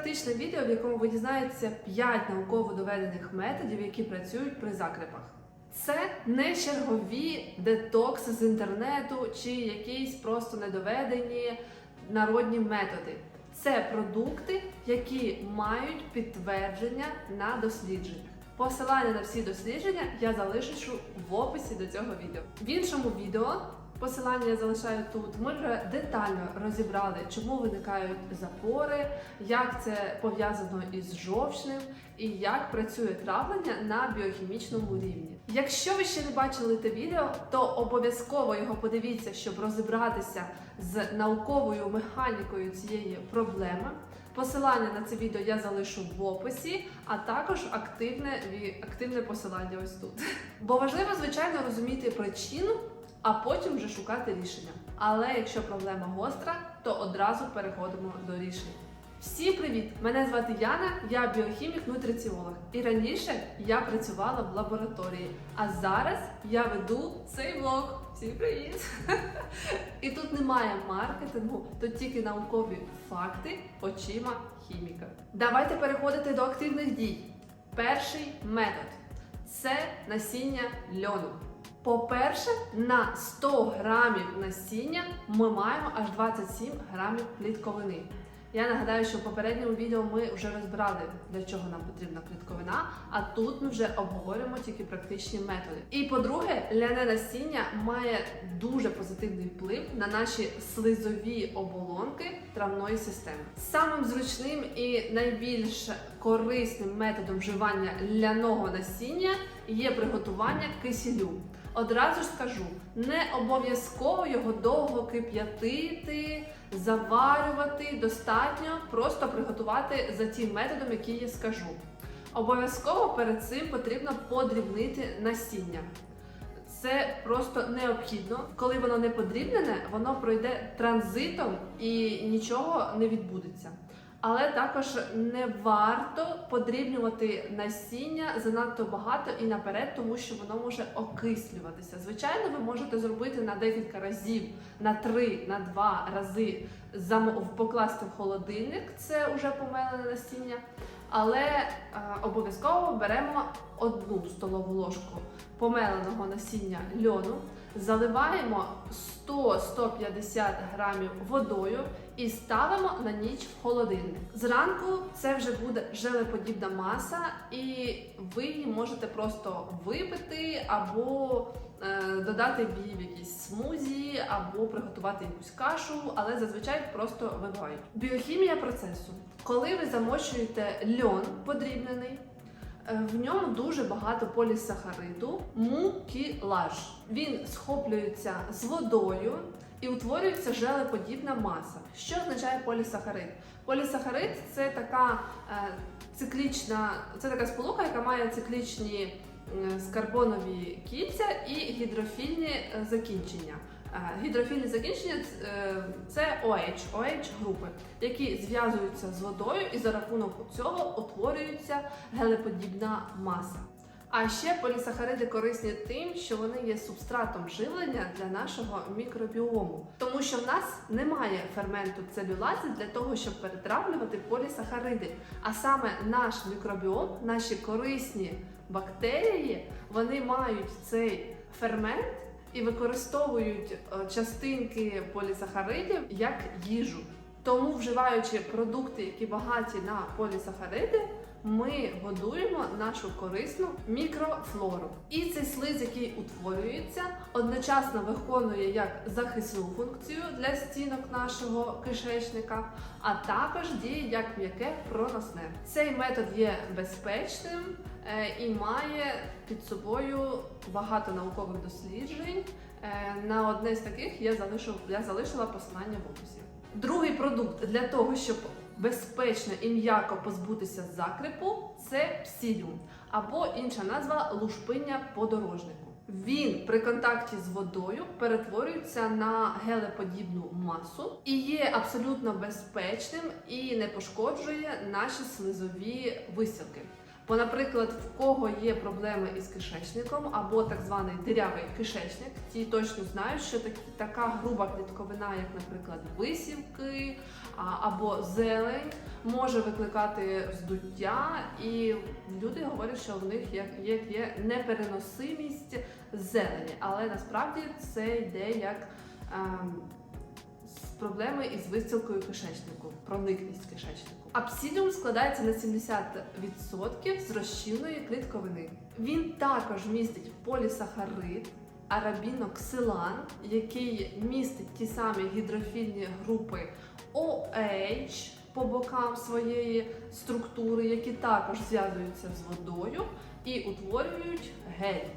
практичне відео, в якому ви дізнаєтеся 5 науково доведених методів, які працюють при закрепах. Це не чергові детокси з інтернету чи якісь просто недоведені народні методи. Це продукти, які мають підтвердження на дослідженнях. Посилання на всі дослідження я залишу в описі до цього відео. В іншому відео посилання я залишаю тут. Ми вже детально розібрали, чому виникають запори, як це пов'язано із жовчним і як працює травлення на біохімічному рівні. Якщо ви ще не бачили те відео, то обов'язково його подивіться, щоб розібратися з науковою механікою цієї проблеми. Посилання на це відео я залишу в описі, а також активне, активне посилання ось тут. Бо важливо, звичайно, розуміти причину, а потім вже шукати рішення. Але якщо проблема гостра, то одразу переходимо до рішень. Всім привіт! Мене звати Яна, я біохімік нутриціолог. І раніше я працювала в лабораторії. А зараз я веду цей влог. Всім привіт! І тут немає маркетингу, тут тільки наукові факти очима хіміка. Давайте переходити до активних дій. Перший метод це насіння льону. По-перше, на 100 грамів насіння ми маємо аж 27 грамів клітковини. Я нагадаю, що в попередньому відео ми вже розбирали, для чого нам потрібна клітковина, а тут ми вже обговорюємо тільки практичні методи. І по-друге, ляне насіння має дуже позитивний вплив на наші слизові оболонки травної системи. Самим зручним і найбільш корисним методом вживання ляного насіння є приготування кисілю. Одразу ж скажу, не обов'язково його довго кип'ятити, заварювати. Достатньо просто приготувати за тим методом, який я скажу. Обов'язково перед цим потрібно подрібнити насіння. Це просто необхідно. Коли воно не подрібнене, воно пройде транзитом і нічого не відбудеться. Але також не варто подрібнювати насіння занадто багато і наперед, тому що воно може окислюватися. Звичайно, ви можете зробити на декілька разів, на три, на два рази покласти в холодильник. Це вже помелене насіння. Але е, обов'язково беремо одну столову ложку помеленого насіння льону, заливаємо 100-150 грамів водою і ставимо на ніч в холодильник. Зранку це вже буде желеподібна маса, і ви її можете просто випити або е, додати в її в якісь смузі, або приготувати якусь кашу, але зазвичай просто вибивають. Біохімія процесу. Коли ви замочуєте льон подрібнений, Е, В ньому дуже багато полісахариду, мукілаж. Він схоплюється з водою і утворюється желеподібна маса. Що означає полісахарид? Полісахарид це така е, циклічна, це така сполука, яка має циклічні е, скарбонові кільця і гідрофільні е, закінчення. Гідрофільні закінчення це OH, OH групи, які зв'язуються з водою і за рахунок цього утворюється гелеподібна маса. А ще полісахариди корисні тим, що вони є субстратом живлення для нашого мікробіому, тому що в нас немає ферменту целюлази для того, щоб перетравлювати полісахариди. А саме наш мікробіом, наші корисні бактерії, вони мають цей фермент і використовують е, частинки полісахаридів як їжу. Тому, вживаючи продукти, які багаті на полісахариди, ми годуємо нашу корисну мікрофлору. І цей слиз, який утворюється, одночасно виконує як захисну функцію для стінок нашого кишечника, а також діє як м'яке проносне. Цей метод є безпечним е, і має під собою багато наукових досліджень. Е, На одне з таких я залишу я залишила посилання в описі. Другий продукт для того, щоб безпечно і м'яко позбутися закрепу, це псіліум або інша назва лушпиння подорожнику. Він при контакті з водою перетворюється на гелеподібну масу і є абсолютно безпечним і не пошкоджує наші слизові висілки. Бо, наприклад, в кого є проблеми із кишечником або так званий дирявий кишечник, ті точно знають, що такі, така груба клітковина, як, наприклад, висівки а, або зелень, може викликати вздуття, і люди говорять, що в них є, є, є непереносимість зелені, але насправді це йде як ем, проблеми із вистілкою кишечнику, проникність кишечнику. Апсідіум складається на 70% з розчинної клітковини. Він також містить полісахарид, арабіноксилан, який містить ті самі гідрофільні групи OH по бокам своєї структури, які також зв'язуються з водою і утворюють гель.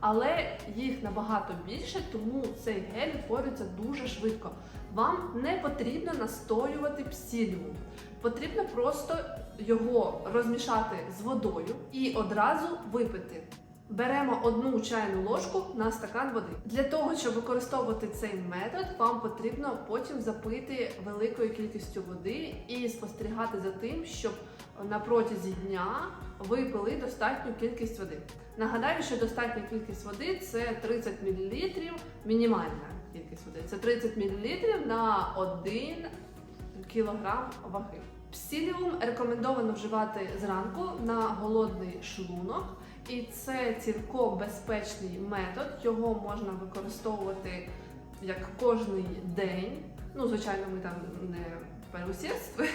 Але їх набагато більше, тому цей гель утворюється дуже швидко. Вам не потрібно настоювати псіліум. Потрібно просто його розмішати з водою і одразу випити. Беремо одну чайну ложку на стакан води. Для того, щоб використовувати цей метод, вам потрібно потім запити великою кількістю води і спостерігати за тим, щоб на протязі дня ви пили достатню кількість води. Нагадаю, що достатня кількість води це 30 мл, мінімальна кількість води. Це 30 мл на 1 кг ваги. Псіліум рекомендовано вживати зранку на голодний шлунок, і це цілком безпечний метод. Його можна використовувати як кожний день. Ну, звичайно, ми там не переусердствуємо.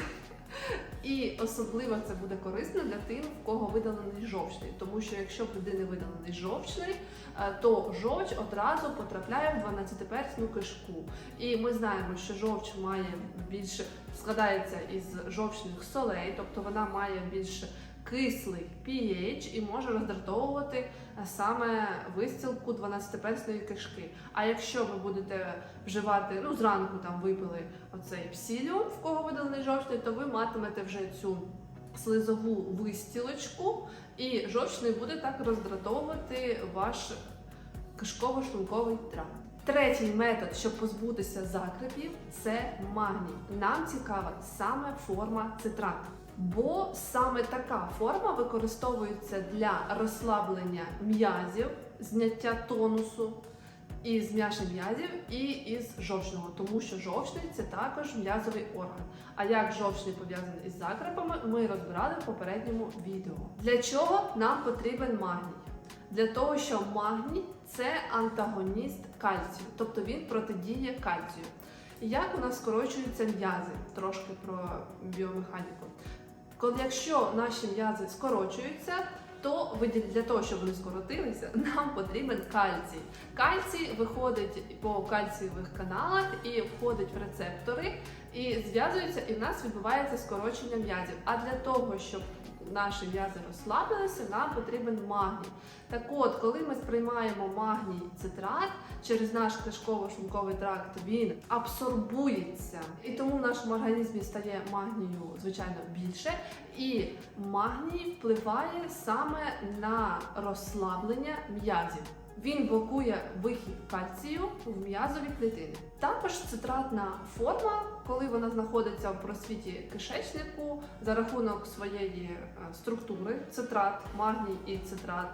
І особливо це буде корисно для тим, в кого видалений жовчний. Тому що якщо в людини видалений жовчний, е, то жовч одразу потрапляє в 12-персну кишку. І ми знаємо, що жовч має більше складається із жовчних солей, тобто вона має більш кислий pH і може роздратовувати е, саме вистілку 12-персної кишки. А якщо ви будете вживати, ну зранку там випили оцей псіліум, в кого видалений жовчний, то ви матимете вже цю слизову вистілочку, і жовчний буде так роздратовувати ваш кишково-шлунковий тракт. Третій метод, щоб позбутися закрепів, це магній. Нам цікава саме форма цитрату. Бо саме така форма використовується для розслаблення м'язів, зняття тонусу і зм'яшень м'язів, і із жовчного, тому що жовчний це також м'язовий орган. А як жовчний пов'язаний із закрепами, ми розбирали в попередньому відео. Для чого нам потрібен магній? Для того, що магній це антагоніст кальцію, тобто він протидіє кальцію. Як у нас скорочуються м'язи? Трошки про біомеханіку. Коли якщо наші м'язи скорочуються, то для того, щоб вони скоротилися, нам потрібен кальцій. Кальцій виходить по кальцієвих каналах і входить в рецептори, і зв'язується, і в нас відбувається скорочення м'язів. А для того, щоб наші м'язи розслабилися, нам потрібен магній. Так от, коли ми сприймаємо магній цитрат через наш кишково-шлунковий тракт, він абсорбується, і тому в нашому організмі стає магнію, звичайно, більше. І магній впливає саме на розслаблення м'язів. Він блокує вихід кальцію в м'язові клітини. Також цитратна форма, коли вона знаходиться в просвіті кишечнику за рахунок своєї е, структури, цитрат, магній і цитрат,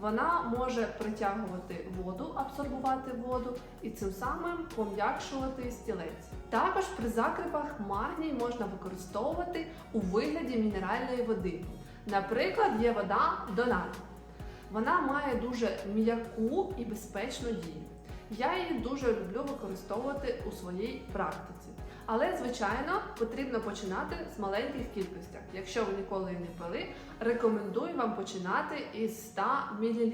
вона може притягувати воду, абсорбувати воду і цим самим пом'якшувати стілець. Також при закрипах магній можна використовувати у вигляді мінеральної води. Наприклад, є вода Донат. Вона має дуже м'яку і безпечну дію. Я її дуже люблю використовувати у своїй практиці. Але, звичайно, потрібно починати з маленьких кількостях. Якщо ви ніколи не пили, рекомендую вам починати із 100 мл.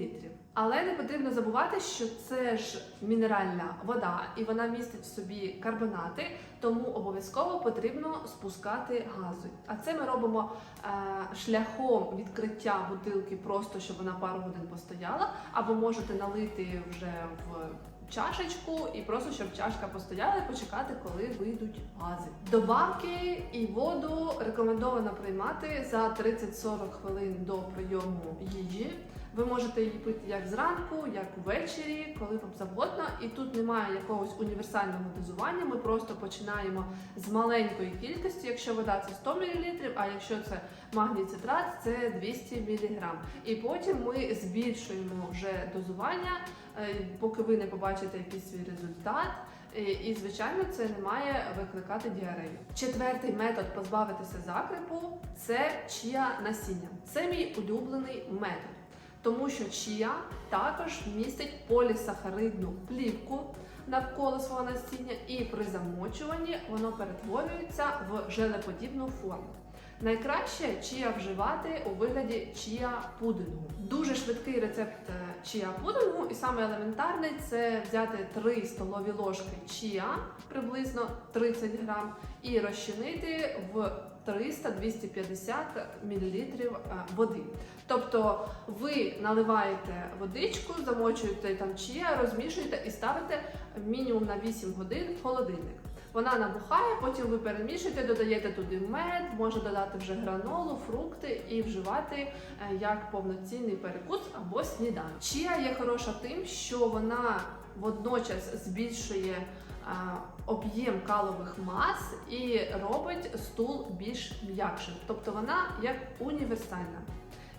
Але не потрібно забувати, що це ж мінеральна вода, і вона містить в собі карбонати, тому обов'язково потрібно спускати гази. А це ми робимо е, шляхом відкриття бутилки, просто щоб вона пару годин постояла, або можете налити вже в чашечку і просто щоб чашка постояла і почекати, коли вийдуть гази. Добавки і воду рекомендовано приймати за 30-40 хвилин до прийому їжі. Ви можете її пити як зранку, як ввечері, коли вам завгодно. І тут немає якогось універсального дозування. Ми просто починаємо з маленької кількості. Якщо вода це 100 мл, а якщо це магній цитрат, це 200 мг. І потім ми збільшуємо вже дозування, е, поки ви не побачите якийсь свій результат. І, і, звичайно, це не має викликати діарею. Четвертий метод позбавитися закрепу це чия насіння. Це мій улюблений метод, тому що чия також містить полісахаридну плівку навколо свого насіння, і при замочуванні воно перетворюється в желеподібну форму. Найкраще чия вживати у вигляді чия пудингу. Дуже швидкий рецепт е, чия пудингу, і саме елементарний це взяти 3 столові ложки чия, приблизно 30 грам, і розчинити в 300-250 мл води. Тобто ви наливаєте водичку, замочуєте там чия, розмішуєте і ставите мінімум на 8 годин в холодильник. Вона набухає, потім ви перемішуєте, додаєте туди мед, можна додати вже гранолу, фрукти і вживати е, як повноцінний перекус або сніданок. Чия є хороша тим, що вона водночас збільшує об'єм калових мас і робить стул більш м'якшим. Тобто вона як універсальна.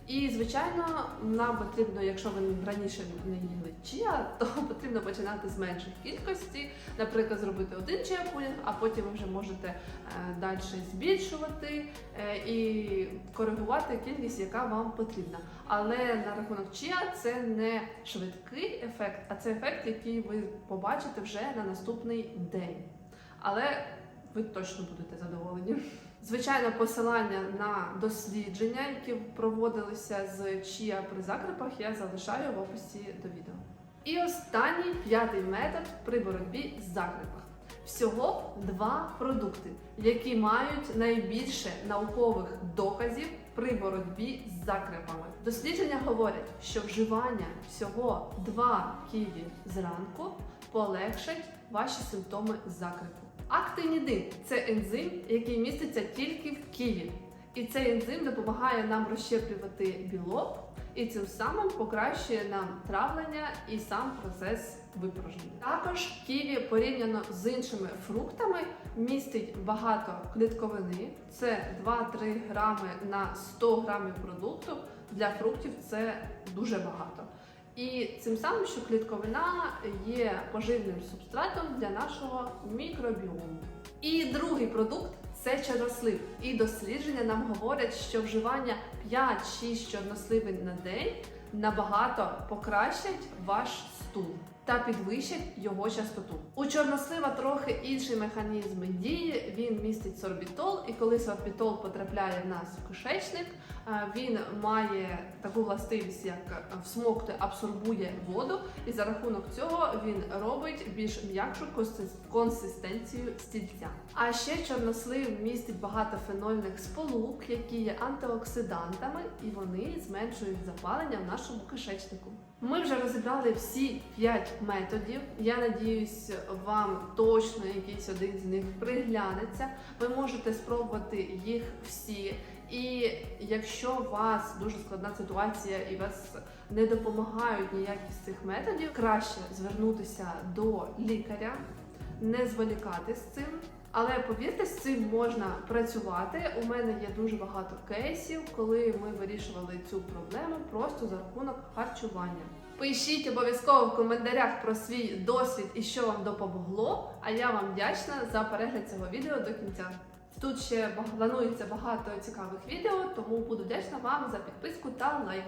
І, звичайно, нам потрібно, якщо ви раніше не їли чия, то потрібно починати з менших кількості, наприклад, зробити один чия пудінг, а потім ви вже можете е, далі збільшувати е, і коригувати кількість, яка вам потрібна. Але на рахунок чия це не швидкий ефект, а це ефект, який ви побачите вже на наступний день. Але ви точно будете задоволені. Звичайно, посилання на дослідження, які проводилися з чия при закрепах, я залишаю в описі до відео. І останній п'ятий метод при боротьбі з закрепах. Всього два продукти, які мають найбільше наукових доказів при боротьбі з закрепами. Дослідження говорять, що вживання всього 2 ківі зранку полегшить ваші симптоми закрепу. Актинідин це ензим, який міститься тільки в ківі. І цей ензим допомагає нам розщеплювати білок і цим самим покращує нам травлення і сам процес випорожнення. Також ківі порівняно з іншими фруктами містить багато клітковини. Це 2-3 грами на 100 грамів продукту. Для фруктів це дуже багато. І цим самим, що клітковина є поживним субстратом для нашого мікробіому. І другий продукт це чорнослив. І дослідження нам говорять, що вживання 5-6 чорносливин на день набагато покращать ваш стул та підвищать його частоту. У чорнослива трохи інший механізм дії. Він містить сорбітол, і коли сорбітол потрапляє в нас в кишечник, е, він має таку властивість, як всмокти, абсорбує воду, і за рахунок цього він робить більш м'якшу консистенцію стільця. А ще чорнослив містить багато фенольних сполук, які є антиоксидантами, і вони зменшують запалення в нашому кишечнику. Ми вже розібрали всі 5 методів. Я надіюсь, вам точно якийсь один з них приглянеться. Ви можете спробувати їх всі. І якщо у вас дуже складна ситуація і вас не допомагають ніякі з цих методів, краще звернутися до лікаря, не зволікати з цим. Але повірте, з цим можна працювати. У мене є дуже багато кейсів, коли ми вирішували цю проблему просто за рахунок харчування. Пишіть обов'язково в коментарях про свій досвід і що вам допомогло. А я вам вдячна за перегляд цього відео до кінця. Тут ще планується багато цікавих відео, тому буду вдячна вам за підписку та лайк.